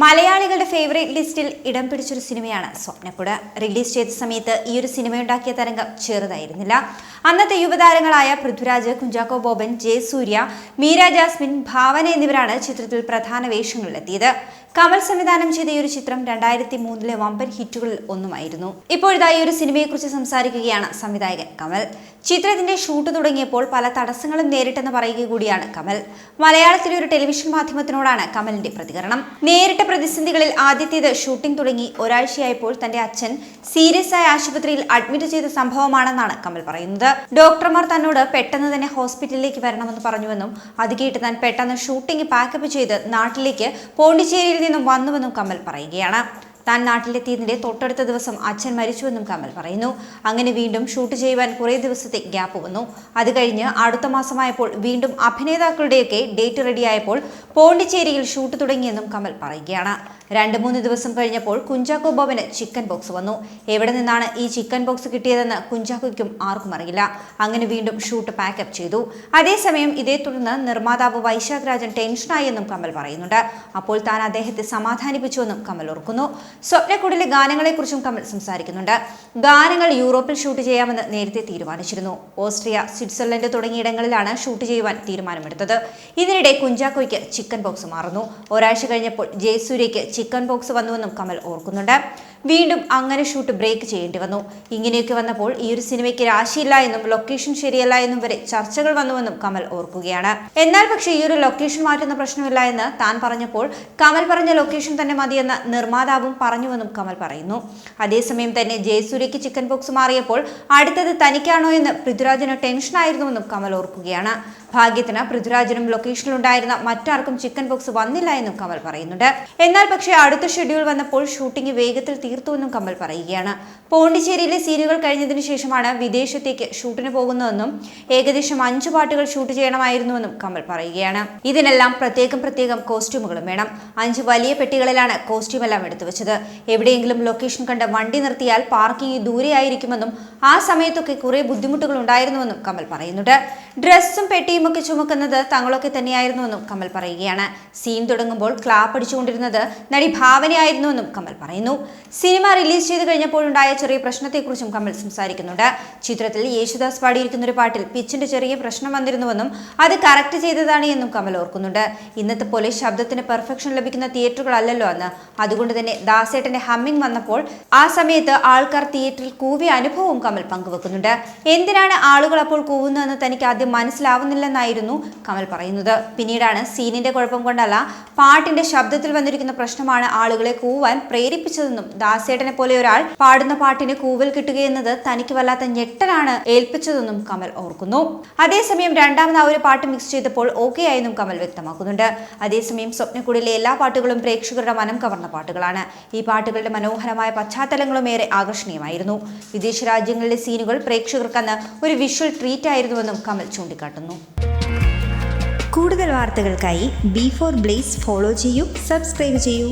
മലയാളികളുടെ ഫേവറേറ്റ് ലിസ്റ്റിൽ ഇടം പിടിച്ചൊരു സിനിമയാണ് സ്വപ്നക്കുട്. റിലീസ് ചെയ്ത സമയത്ത് ഈ ഒരു സിനിമയുണ്ടാക്കിയ തരംഗം ചെറുതായിരുന്നില്ല. അന്നത്തെ യുവതാരങ്ങളായ പൃഥ്വിരാജ് കുഞ്ചാക്കോ ബോബൻ ജയസൂര്യ മീര ജാസ്മിൻ ഭാവന എന്നിവരാണ് ചിത്രത്തിൽ പ്രധാന വേഷങ്ങളിലെത്തിയത്. കമൽ സംവിധാനം ചെയ്ത ഈ ഒരു ചിത്രം രണ്ടായിരത്തി മൂന്നിലെ വമ്പൻ ഹിറ്റുകളിൽ ഒന്നുമായിരുന്നു. ഇപ്പോഴിതാ ഈ ഒരു സിനിമയെക്കുറിച്ച് സംസാരിക്കുകയാണ് സംവിധായകൻ കമൽ. ചിത്രത്തിന്റെ ഷൂട്ട് തുടങ്ങിയപ്പോൾ പല തടസ്സങ്ങളും നേരിട്ടെന്ന് പറയുക കൂടിയാണ് കമൽ. മലയാളത്തിലെ ഒരു ടെലിവിഷൻ മാധ്യമത്തിനോടാണ് കമലിന്റെ പ്രതികരണം. നേരിട്ട പ്രതിസന്ധികളിൽ ആദ്യത്തേത് ഷൂട്ടിംഗ് തുടങ്ങി. ഒരാഴ്ചയായപ്പോൾ തന്റെ അച്ഛൻ സീരിയസ് ആയ ആശുപത്രിയിൽ അഡ്മിറ്റ് ചെയ്ത സംഭവമാണെന്നാണ് കമൽ പറയുന്നത്. ഡോക്ടർമാർ തന്നോട് പെട്ടെന്ന് തന്നെ ഹോസ്പിറ്റലിലേക്ക് വരണമെന്ന് പറഞ്ഞുവെന്നും അത് കേട്ട് താൻ പെട്ടെന്ന് ഷൂട്ടിംഗ് പാക്കപ്പ് ചെയ്ത് നാട്ടിലേക്ക് പോണ്ടിച്ചേരിയിൽ നിന്നും വന്നുവെന്നും കമൽ പറയുകയാണ്. താൻ നാട്ടിലെത്തിയതിന്റെ തൊട്ടടുത്ത ദിവസം അച്ഛൻ മരിച്ചുവെന്നും കമൽ പറയുന്നു. അങ്ങനെ വീണ്ടും ഷൂട്ട് ചെയ്യുവാൻ കുറേ ദിവസത്തെ ഗ്യാപ്പ് വന്നു. അത് കഴിഞ്ഞ് അടുത്ത മാസമായപ്പോൾ വീണ്ടും അഭിനേതാക്കളുടെയൊക്കെ ഡേറ്റ് റെഡിയായപ്പോൾ പോണ്ടിച്ചേരിയിൽ ഷൂട്ട് തുടങ്ങിയെന്നും കമൽ പറയുകയാണ്. രണ്ട് മൂന്ന് ദിവസം കഴിഞ്ഞപ്പോൾ കുഞ്ചാക്കോ ബോബന് ചിക്കൻ ബോക്സ് വന്നു. എവിടെ നിന്നാണ് ഈ ചിക്കൻ ബോക്സ് കിട്ടിയതെന്ന് കുഞ്ചാക്കോയ്ക്കും ആർക്കും അറിയില്ല. അങ്ങനെ വീണ്ടും ഷൂട്ട് പാക്കപ്പ് ചെയ്തു. അതേസമയം ഇതേ തുടർന്ന് നിർമ്മാതാവ് വൈശാഖ് രാജൻ ടെൻഷനായെന്നും കമൽ പറയുന്നുണ്ട്. അപ്പോൾ താൻ അദ്ദേഹത്തെ സമാധാനിപ്പിച്ചുവെന്നും കമൽ ഓർക്കുന്നു. സ്വപ്നക്കുടിലെ ഗാനങ്ങളെക്കുറിച്ചും കമൽ സംസാരിക്കുന്നുണ്ട്. ഗാനങ്ങൾ യൂറോപ്പിൽ ഷൂട്ട് ചെയ്യാമെന്ന് നേരത്തെ തീരുമാനിച്ചിരുന്നു. ഓസ്ട്രിയ സ്വിറ്റ്സർലൻഡ് തുടങ്ങിയിടങ്ങളിലാണ് ഷൂട്ട് ചെയ്യുവാൻ തീരുമാനമെടുത്തത്. ഇതിനിടെ കുഞ്ചാക്കോയ്ക്ക് ചിക്കൻ ബോക്സ് മാറുന്നു. ഒരാഴ്ച കഴിഞ്ഞപ്പോൾ ജയസൂര്യയ്ക്ക് ചിക്കൻ ബോക്സ് വന്നുവെന്നും കമൽ ഓർക്കുന്നുണ്ട്. വീണ്ടും അങ്ങനെ ഷൂട്ട് ബ്രേക്ക് ചെയ്യേണ്ടി വന്നു. ഇങ്ങനെയൊക്കെ വന്നപ്പോൾ ഈ ഒരു സിനിമയ്ക്ക് രാശിയില്ല എന്നും ലൊക്കേഷൻ ശരിയല്ല എന്നും വരെ ചർച്ചകൾ വന്നുവെന്നും കമൽ ഓർക്കുകയാണ്. എന്നാൽ പക്ഷേ ഈ ഒരു ലൊക്കേഷൻ മാറ്റുന്ന പ്രശ്നമില്ല എന്ന് താൻ പറഞ്ഞപ്പോൾ കമൽ പറഞ്ഞ ലൊക്കേഷൻ തന്നെ മതിയെന്ന് നിർമ്മാതാവും പറഞ്ഞുവെന്നും കമൽ പറയുന്നു. അതേസമയം തന്നെ ജയസൂര്യയ്ക്ക് ചിക്കൻ ബോക്സ് മാറിയപ്പോൾ അടുത്തത് തനിക്കാണോ എന്ന് പൃഥ്വിരാജിന് ടെൻഷനായിരുന്നുവെന്നും കമൽ ഓർക്കുകയാണ്. ഭാഗ്യത്തിന് പൃഥ്വിരാജിനും ലൊക്കേഷനിലുണ്ടായിരുന്ന മറ്റാർക്കും ചിക്കൻ ബോക്സ് വന്നില്ല എന്നും കമൽ പറയുന്നുണ്ട്. എന്നാൽ പക്ഷേ അടുത്ത ഷെഡ്യൂൾ വന്നപ്പോൾ ഷൂട്ടിംഗ് വേഗത്തിൽ തീർത്തുവെന്നും കമൽ പറയുകയാണ്. പോണ്ടിച്ചേരിയിലെ സീനുകൾ കഴിഞ്ഞതിന് ശേഷമാണ് വിദേശത്തേക്ക് ഷൂട്ടിന് പോകുന്നതെന്നും ഏകദേശം അഞ്ചു പാട്ടുകൾ ഷൂട്ട് ചെയ്യണമായിരുന്നുവെന്നും കമൽ പറയുകയാണ്. ഇതിനെല്ലാം പ്രത്യേകം പ്രത്യേകം കോസ്റ്റ്യൂമുകളും വേണം. അഞ്ച് വലിയ പെട്ടികളിലാണ് കോസ്റ്റ്യൂം എല്ലാം എടുത്തു വെച്ചത്. എവിടെയെങ്കിലും ലൊക്കേഷൻ കണ്ട് വണ്ടി നിർത്തിയാൽ പാർക്കിംഗ് ദൂരെയായിരിക്കുമെന്നും ആ സമയത്തൊക്കെ കുറേ ബുദ്ധിമുട്ടുകൾ ഉണ്ടായിരുന്നുവെന്നും കമൽ പറയുന്നുണ്ട്. ഡ്രസ്സും പെട്ടിയും ഒക്കെ ചുമക്കുന്നത് തങ്ങളൊക്കെ തന്നെയായിരുന്നുവെന്നും കമൽ പറയുകയാണ്. സീൻ തുടങ്ങുമ്പോൾ ക്ലാപ്പ് അടിച്ചുകൊണ്ടിരുന്നത് നടി ഭാവനയായിരുന്നുവെന്നും കമൽ പറയുന്നു. സിനിമ റിലീസ് ചെയ്ത് കഴിഞ്ഞപ്പോഴുണ്ടായ ചെറിയ പ്രശ്നത്തെക്കുറിച്ചും കമൽ സംസാരിക്കുന്നുണ്ട്. ചിത്രത്തിൽ യേശുദാസ് പാടിയിരിക്കുന്ന ഒരു പാട്ടിൽ പിച്ചിന്റെ ചെറിയ പ്രശ്നം വന്നിരുന്നുവെന്നും അത് കറക്റ്റ് ചെയ്തതാണ് എന്നും കമൽ ഓർക്കുന്നുണ്ട്. ഇന്നത്തെ പോലെ ശബ്ദത്തിന് പെർഫെക്ഷൻ ലഭിക്കുന്ന തിയേറ്ററുകളല്ലല്ലോ അന്ന്. അതുകൊണ്ട് തന്നെ ദാസേട്ടന്റെ ഹമ്മിങ് വന്നപ്പോൾ ആ സമയത്ത് ആൾക്കാർ തിയേറ്ററിൽ കൂവിയ അനുഭവവും കമൽ പങ്കുവെക്കുന്നുണ്ട്. എന്തിനാണ് ആളുകൾ അപ്പോൾ കൂവുന്നതെന്ന് തനിക്ക് ആദ്യം മനസ്സിലാവുന്നില്ലെന്നായിരുന്നു കമൽ പറയുന്നത്. പിന്നീടാണ് സീനിന്റെ കുഴപ്പം കൊണ്ടല്ല പാട്ടിന്റെ ശബ്ദത്തിൽ വന്നിരിക്കുന്ന പ്രശ്നമാണ് ആളുകളെ കൂവാൻ പ്രേരിപ്പിച്ചതെന്നും ദാസേട്ടനെ പോലെ ഒരാൾ പാടുന്ന പാട്ടിന് കൂവൽ കിട്ടുകയെന്നത് തനിക്ക് വല്ലാത്ത ഞെട്ടലാണ് ഏൽപ്പിച്ചതെന്നും കമൽ ഓർക്കുന്നു. അതേസമയം രണ്ടാമത് ആ ഒരു പാട്ട് മിക്സ് ചെയ്തപ്പോൾ ഓക്കെ ആയെന്നും കമൽ വ്യക്തമാക്കുന്നുണ്ട്. അതേസമയം സ്വപ്നക്കുടിലെ എല്ലാ പാട്ടുകളും പ്രേക്ഷകരുടെ മനം കവർന്ന പാട്ടുകളാണ്. ഈ പാട്ടുകളുടെ മനോഹരമായ പശ്ചാത്തലങ്ങളും ഏറെ ആകർഷണീയമായിരുന്നു. വിദേശ രാജ്യങ്ങളിലെ സീനുകൾ പ്രേക്ഷകർക്കന്ന് ഒരു വിഷ്വൽ ട്രീറ്റ് ആയിരുന്നുവെന്നും കമൽ ചൂണ്ടിക്കാട്ടുന്നു. കൂടുതൽ വാർത്തകൾക്കായി ബി ഫോർ ബ്ലേസ് ഫോളോ ചെയ്യൂ സബ്സ്ക്രൈബ് ചെയ്യൂ.